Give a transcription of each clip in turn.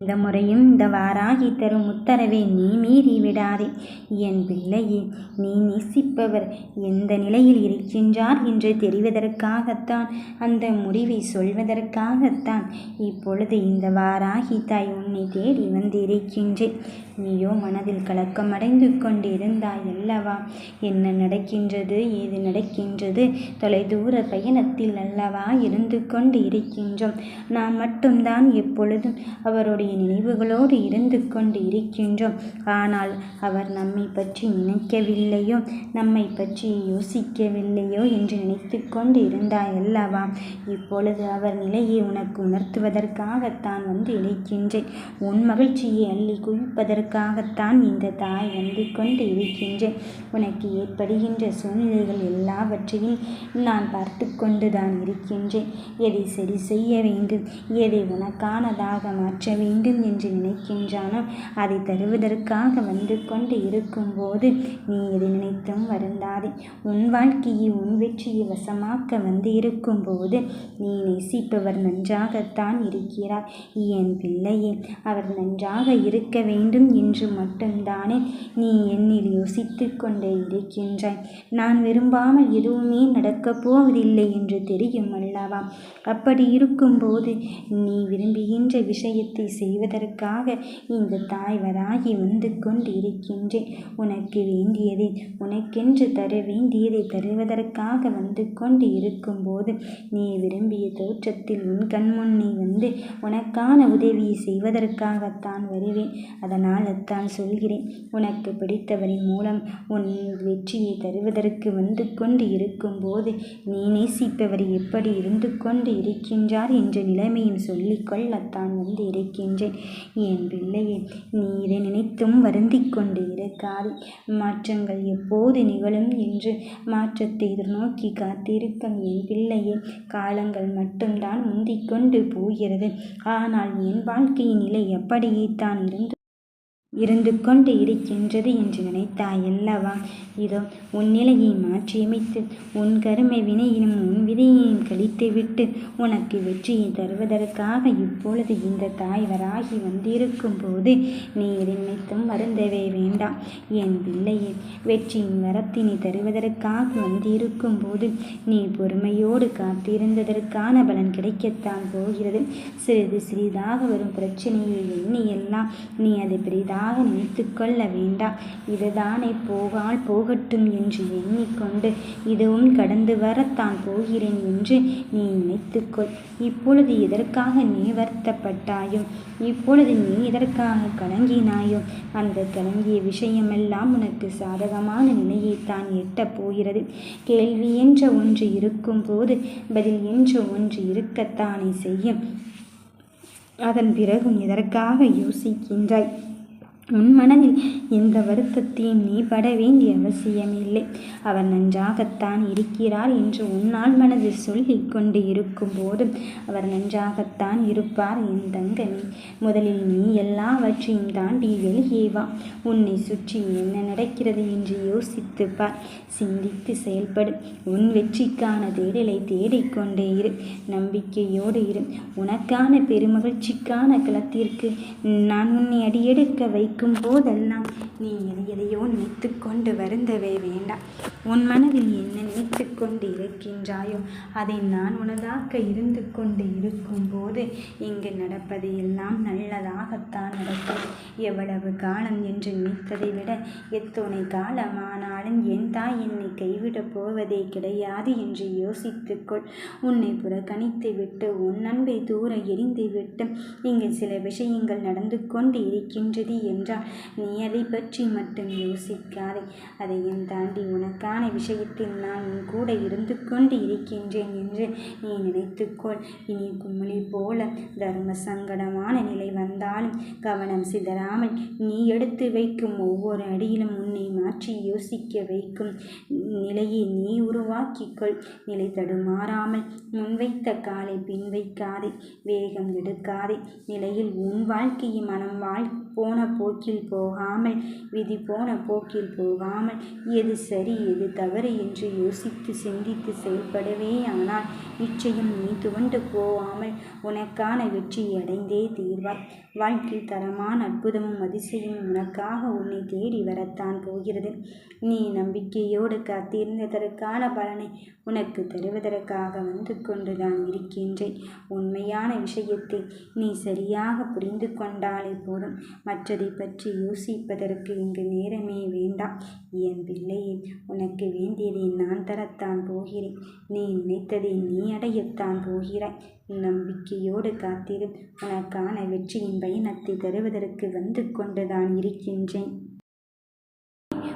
இந்த முறையும் இந்த வாராகி தரும் உத்தரவை நீ மீறி விடாதே. என் பிள்ளையே நீ நேசிப்பவர் எந்த நிலையில் இருக்கின்றார் என்று தெரிவதற்காகத்தான் அந்த முடிவை சொல்வதற்காகத்தான் இப்பொழுது இந்த வாராகி தாய் உன்னை தேடி வந்திருக்கின்றேன். நீயோ மனதில் கலக்கமடைந்து கொண்டிருந்தாய் அல்லவா? என்ன நடக்கின்றது ஏது நடக்கின்றது? தொலைதூர பயணத்தில் அல்லவா இருந்து கொண்டு இருக்கின்றோம் நாம் மட்டும்தான் எப்பொழுதும் அவருடைய நினைவுகளோடு இருந்து கொண்டு இருக்கின்றோம். ஆனால் அவர் நம்மை பற்றி நினைக்கவில்லையோ நம்மை பற்றி யோசிக்கவில்லையோ என்று நினைத்து கொண்டு இருந்தாய் அல்லவா? இப்பொழுது அவர் நிலையை உனக்கு உணர்த்துவதற்காகத்தான் வந்து இழைக்கின்றேன். உன் மகிழ்ச்சியை அள்ளி குவிப்பதற்காகத்தான் இந்த தாய் வந்து கொண்டு இருக்கின்றேன். உனக்கு ஏற்படுகின்ற சூழ்நிலைகள் எல்லாவற்றையும் நான் பார்த்து கொண்டுதான் இருக்கின்றேன். எதை சரி செய்ய வேண்டும்? எதை உனக்கானதாக மாற்ற வேண்டும்? வேண்டும் என்று நினைக்கின்றானோ? அதை தருவதற்காக வந்து கொண்டு இருக்கும்போது நீ எதை நினைத்தும் வருந்தாதே. உன் வாழ்க்கையை உன் வெற்றியை வசமாக்க வந்து இருக்கும்போது நீ நேசிப்பவர் நன்றாகத்தான் இருக்கிறார் என் பிள்ளையே அவர் நன்றாக இருக்க வேண்டும் என்று மட்டும்தானே நீ என்னில் யோசித்து கொண்டே இருக்கின்றாய். நான் விரும்பாமல் எதுவுமே நடக்கப் போவதில்லை என்று தெரியும் அல்லவா? அப்படி இருக்கும்போது நீ விரும்புகின்ற விஷயத்தை செய்வதற்காக இந்த தாய் வராகி வந்து கொண்டிருக்கின்றேன். உனக்கு வேண்டியதை உனக்கென்று தர வேண்டியதை தருவதற்காக வந்து கொண்டு இருக்கும்போது நீ விரும்பிய தோற்றத்தில் உன் கண்முன்னே வந்து உனக்கான உதவியை செய்வதற்காகத்தான் வருவேன். அதனால் அத்தான் சொல்கிறேன். உனக்கு பிடித்தவரின் மூலம் உன் வெற்றியை தருவதற்கு வந்து கொண்டு இருக்கும்போது நீ நேசிப்பவர் எப்படி இருந்து கொண்டு இருக்கின்றார் என்ற நிலைமையும் சொல்லிக்கொள்ளத்தான் வந்து இருக்கின்றேன். என்றேன் என் பிள்ளையே நீ இதை நினைத்தும் வருந்திக் கொண்டு இருக்காது மாற்றங்கள் எப்போது நிகழும் என்று மாற்றத்தை எதிர்நோக்கி காத்திருக்கும் என் பிள்ளையே காலங்கள் மட்டும்தான் முந்திக்கொண்டு போகிறது. ஆனால் என் வாழ்க்கையின் நிலை எப்படியே தான் இருந்து இருந்து கொண்டு இருக்கின்றது என்று நினைத்தாயல்லவா இதோ உன் நிலையை மாற்றியமைத்து உன் கருமை வினையினும் உன் விதையையும் கழித்துவிட்டு உனக்கு வெற்றியை தருவதற்காக இப்பொழுது இந்த தாய் வராகி வந்திருக்கும் போது நீ நினைத்தும் வருந்தவே வேண்டாம். என் பிள்ளையே வெற்றியின் வரத்தினை தருவதற்காக வந்திருக்கும் போது நீ பொறுமையோடு காத்திருந்ததற்கான பலன் கிடைக்கத்தான் போகிறது. சிறிது சிறிதாக வரும் பிரச்சனையை எண்ணி எல்லாம் நீ அதை பெரிதாக தவறாக நினைத்து கொள்ள வேண்டாம் இதுதானே போகால் போகட்டும் என்று எண்ணிக்கொண்டு இதுவும் கடந்து வரத்தான் போகிறேன் என்று நீ நினைத்துக்கொள். இப்பொழுது எதற்காக நீ வருத்தப்பட்டாயோ இப்பொழுது நீ எதற்காக கலங்கினாயோ அந்த கலங்கிய விஷயமெல்லாம் உனக்கு சாதகமான நிலையைத்தான் எட்டப் போகிறது. கேள்வி என்ற ஒன்று இருக்கும் போது பதில் என்ற ஒன்று இருக்கத்தானே செய்யும். அதன் பிறகும் எதற்காக யோசிக்கின்றாய்? உன் மனதில் எந்த வருத்தத்தையும் நீ பட வேண்டிய அவசியமில்லை. அவர் நன்றாகத்தான் இருக்கிறார் என்று உன்னால் மனதில் சொல்லிக் கொண்டு இருக்கும்போது அவர் நன்றாகத்தான் இருப்பார் என் தங்கமே. முதலில் நீ எல்லாவற்றையும் தாண்டி வெளியே வா. உன்னை சுற்றி என்ன நடக்கிறது என்று யோசித்து பார். சிந்தித்து செயல்படு. உன் வெற்றிக்கான தேடலை தேடிக்கொண்டே இரு. நம்பிக்கையோடு இரு. உனக்கான பெருமகிழ்ச்சிக்கான களத்திற்கு நான் உன்னை அடியெடுக்க வைக்க நினைக்கும் போதெல்லாம் நீ எதை எதையோ நினைத்து கொண்டு வருந்தவே வேண்டாம். உன் மனதில் என்ன நினைத்து கொண்டு இருக்கின்றாயோ அதை நான் உனதாக்க இருந்து கொண்டு இருக்கும்போது இங்கு நடப்பது எல்லாம் நல்லதாகத்தான் நடக்கும். எவ்வளவு காலம் என்று நினைத்ததை விட எத்தனை காலமானாலும் என் தாய் என்னை கைவிடப் போவதே கிடையாது என்று யோசித்துக்கொள். உன்னை புறக்கணித்து விட்டு உன் அன்பை தூர எரிந்து விட்டு இங்கு சில விஷயங்கள் நடந்து கொண்டு இருக்கின்றது என்று என்றால் நீ அதை பற்றி மட்டும் யோசிக்காதே. அதையும் தாண்டி உனக்கான விஷயத்தில் நான் உன் கூட இருந்து கொண்டு இருக்கின்றேன் என்று நீ நினைத்துக்கொள். இனி குமிழி போல தர்ம சங்கடமான நிலை வந்தாலும் கவனம் சிதறாமல் நீ எடுத்து வைக்கும் ஒவ்வொரு அடியிலும் உன்னை மாற்றி யோசிக்க வைக்கும். நிலையை நீ உருவாக்கிக்கொள். நிலை தடுமாறாமல் முன்வைத்த காலை பின் வைக்காதே வேகம் எடுக்காதே. நிலையில் உன் வாழ்க்கையை மனம் வாழ் போன போக்கில் போகாமல் விதி போன போக்கில் போகாமல் எது சரி எது தவறு என்று யோசித்து சிந்தித்து செயல்படவே ஆனால் நிச்சயம் நீ துவண்டு போகாமல் உனக்கான வெற்றி அடைந்தே தீர்வாய். வாழ்க்கையில் தரமான அற்புதமும் அதிசயமும் உனக்காக உன்னை தேடி வரத்தான் போகிறது. நீ நம்பிக்கையோடு க காத்திருந்ததற்கான பலனை உனக்கு தருவதற்காக வந்து கொண்டுதான் இருக்கின்றேன். உண்மையான விஷயத்தை நீ சரியாக புரிந்து கொண்டாலே போதும். மற்றதை பற்றி யோசிப்பதற்கு இங்கு நேரமே வேண்டாம். என் பிள்ளையே உனக்கு வேண்டியதை நான் தரத்தான் போகிறேன். நீ நினைத்ததை நீ அடையத்தான் போகிறாய். நம்பிக்கையோடு காத்திரும் உனக்கான வெற்றியின் பயணத்தை தருவதற்கு வந்து கொண்டுதான் இருக்கின்றேன்.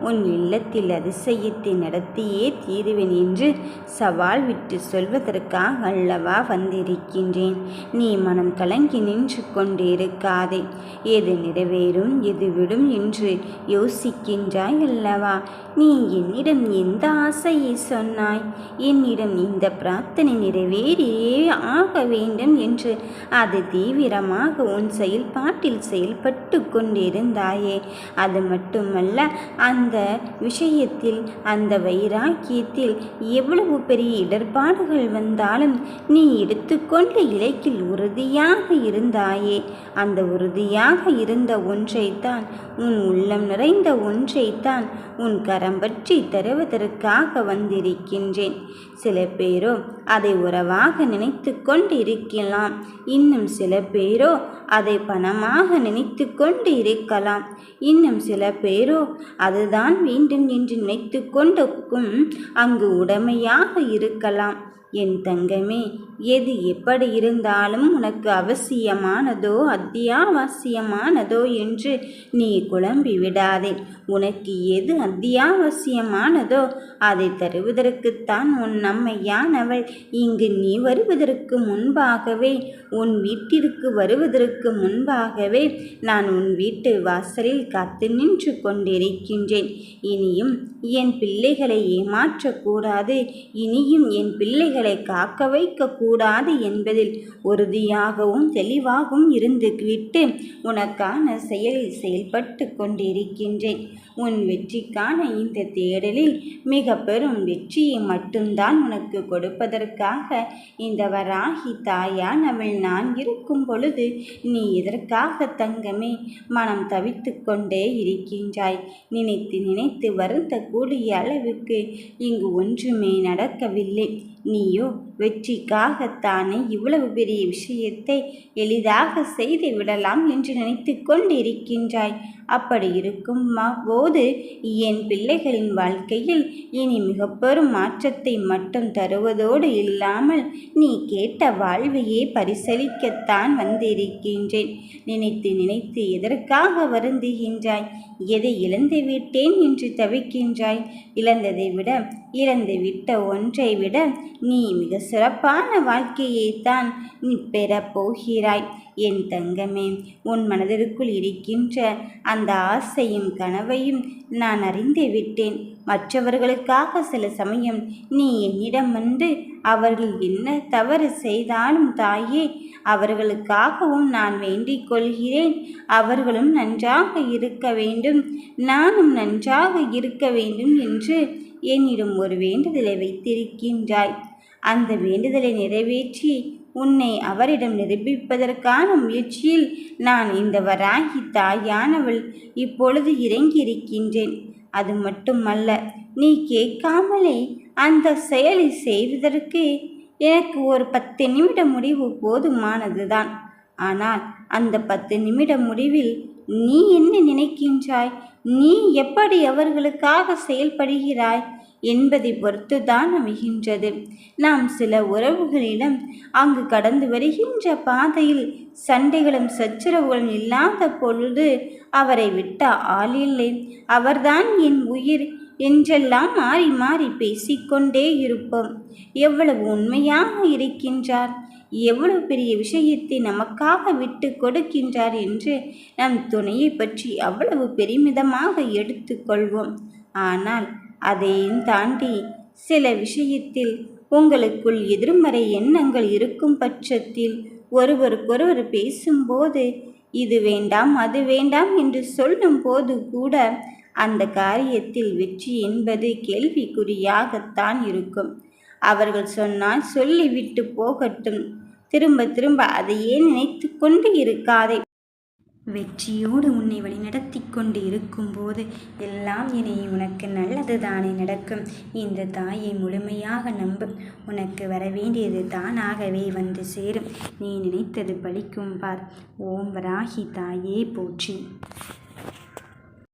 உன் இல்லத்தில் அதிசயத்தை நடத்தியே தீருவேன் என்று சவால் விட்டு சொல்வதற்காக அல்லவா வந்திருக்கின்றேன். நீ மனம் கலங்கி நின்று கொண்டிருக்காதே. எது நிறைவேறும் எது விடும் என்று யோசிக்கின்றாய் அல்லவா? நீ என்னிடம் எந்த ஆசையை சொன்னாய்? என்னிடம் இந்த பிரார்த்தனை நிறைவேறியே ஆக வேண்டும் என்று அது தீவிரமாக உன் செயல்பாட்டில் செயல்பட்டு கொண்டிருந்தாயே. அது மட்டுமல்ல அந்த அந்த விஷயத்தில் அந்த வைராக்கியத்தில் எவ்வளவு பெரிய இடர்பாடுகள் வந்தாலும் நீ எடுத்துக்கொண்ட இலக்கில் உறுதியாக இருந்தாயே. அந்த உறுதியாக இருந்த ஒன்றைத்தான் உன் உள்ளம் நிறைந்த ஒன்றைத்தான் உன் கரம் பற்றி தருவதற்காக வந்திருக்கின்றேன். சில பேரோ அதை உறவாக நினைத்து கொண்டு இருக்கலாம் இன்னும் சில பேரோ அதை பணமாக நினைத்து கொண்டு இருக்கலாம் இன்னும் சில பேரோ அதுதான் வேண்டும் என்று நினைத்து கொண்டிருக்கும் அங்கு உடமையாக இருக்கலாம். என் தங்கமே எது எப்படி இருந்தாலும் உனக்கு அவசியமானதோ அத்தியாவசியமானதோ என்று நீ குழம்பி விடாதே. உனக்கு எது அத்தியாவசியமானதோ அதை தருவதற்குத்தான் உன் நம்மையானவள் இங்கு நீ வருவதற்கு முன்பாகவே உன் வீட்டிற்கு வருவதற்கு முன்பாகவே நான் உன் வீட்டு வாசலில் காத்து நின்று கொண்டிருக்கின்றேன். இனியும் என் பிள்ளைகளை ஏமாற்றக்கூடாது. இனியும் என் பிள்ளைகளை காக்க வைக்கக்கூடாது என்பதில் உறுதியாகவும் தெளிவாகவும் இருந்து விட்டு உனக்கான செயலில் செயல்பட்டு கொண்டிருக்கின்றேன். உன் வெற்றிக்கான இந்த தேடலில் மிக பெரும் வெற்றியை மட்டும்தான் உனக்கு கொடுப்பதற்காக இந்த வராகி தாயானவள் நான் இருக்கும் பொழுது நீ இதற்காக தங்கமே மனம் தவித்து கொண்டே இருக்கின்றாய். நினைத்து நினைத்து வருந்தக்கூடிய அளவுக்கு இங்கு ஒன்றுமே நடக்கவில்லை. நீயோ வெற்றிக்காகத்தானே இவ்வளவு பெரிய விஷயத்தை எளிதாக செய்து விடலாம் என்று நினைத்து கொண்டிருக்கின்றாய். அப்படி இருக்கும் போது என் பிள்ளைகளின் வாழ்க்கையில் இனி மிக பெரும் மாற்றத்தை மட்டும் தருவதோடு இல்லாமல் நீ கேட்ட வாழ்வையே பரிசலிக்கத்தான் வந்திருக்கின்றேன். நினைத்து நினைத்து எதற்காக வருந்துகின்றாய்? எதை இழந்து விட்டேன் என்று தவிக்கின்றாய்? இழந்ததை விட இழந்து விட்ட ஒன்றை விட நீ மிக சிறப்பான வாழ்க்கையைத்தான் நீ பெறப்போகிறாய் என் தங்கமே உன் மனதிற்குள் இருக்கின்ற அந்த ஆசையும் கனவையும் நான் அறிந்து விட்டேன். மற்றவர்களுக்காக சில சமயம் நீ என்னிடம் வந்து அவர்கள் என்ன தவறு செய்தாலும் தாயே அவர்களுக்காகவும் நான் வேண்டிக் கொள்கிறேன். அவர்களும் நன்றாக இருக்க வேண்டும். நானும் நன்றாக இருக்க வேண்டும் என்று என்னிடம் ஒரு வேண்டுதலை வைத்திருக்கின்றாய். அந்த வேண்டுதலை நிறைவேற்றி உன்னை அவரிடம் நிரூபிப்பதற்கான முயற்சியில் நான் இந்த வராகி தாயானவள் இப்பொழுது இறங்கியிருக்கின்றேன். அது மட்டுமல்ல நீ கேட்காமலே அந்த செயலை செய்வதற்கு எனக்கு ஒரு பத்து நிமிட முடிவு போதுமானதுதான். ஆனால் அந்த பத்து நிமிட முடிவில் நீ என்ன நினைக்கின்றாய்? நீ எப்படி அவர்களுக்காக செயல்படுகிறாய்? என்பதை பொறுத்துதான் அமைகின்றது. நாம் சில உறவுகளிடம் அங்கு கடந்து வருகின்ற பாதையில் சண்டைகளும் சச்சரவுகளும் இல்லாத பொழுது அவரை விட்ட ஆளில்லை அவர்தான் என் உயிர் என்றெல்லாம் மாறி மாறி பேசிக்கொண்டே இருப்போம். எவ்வளவு உண்மையாக இருக்கின்றார்? எவ்வளவு பெரிய விஷயத்தை நமக்காக விட்டு கொடுக்கின்றார் என்று நம் துணையை பற்றி அவ்வளவு பெருமிதமாக எடுத்துக்கொள்வோம் ஆனால் அதையும் தாண்டி சில விஷயத்தில் உங்களுக்குள் எதிர்மறை எண்ணங்கள் இருக்கும் பட்சத்தில் ஒருவருக்கொருவர் பேசும்போது இது வேண்டாம் அது வேண்டாம் என்று சொல்லும் போது கூட அந்த காரியத்தில் வெற்றி என்பது கேள்விக்குறியாகத்தான் இருக்கும். அவர்கள் சொன்னால் சொல்லிவிட்டு போகட்டும். திரும்ப திரும்ப அதையே நினைத்து கொண்டு இருக்காதே. வெற்றியோடு உன்னை வழிநடத்தி கொண்டு இருக்கும்போது எல்லாம் இனி உனக்கு நல்லது தானே நடக்கும். இந்த தாயை முழுமையாக நம்பு. உனக்கு வரவேண்டியது தானாகவே வந்து சேரும். நீ நினைத்தது பலிக்கும் பார். ஓம் வராகி தாயே போற்றி.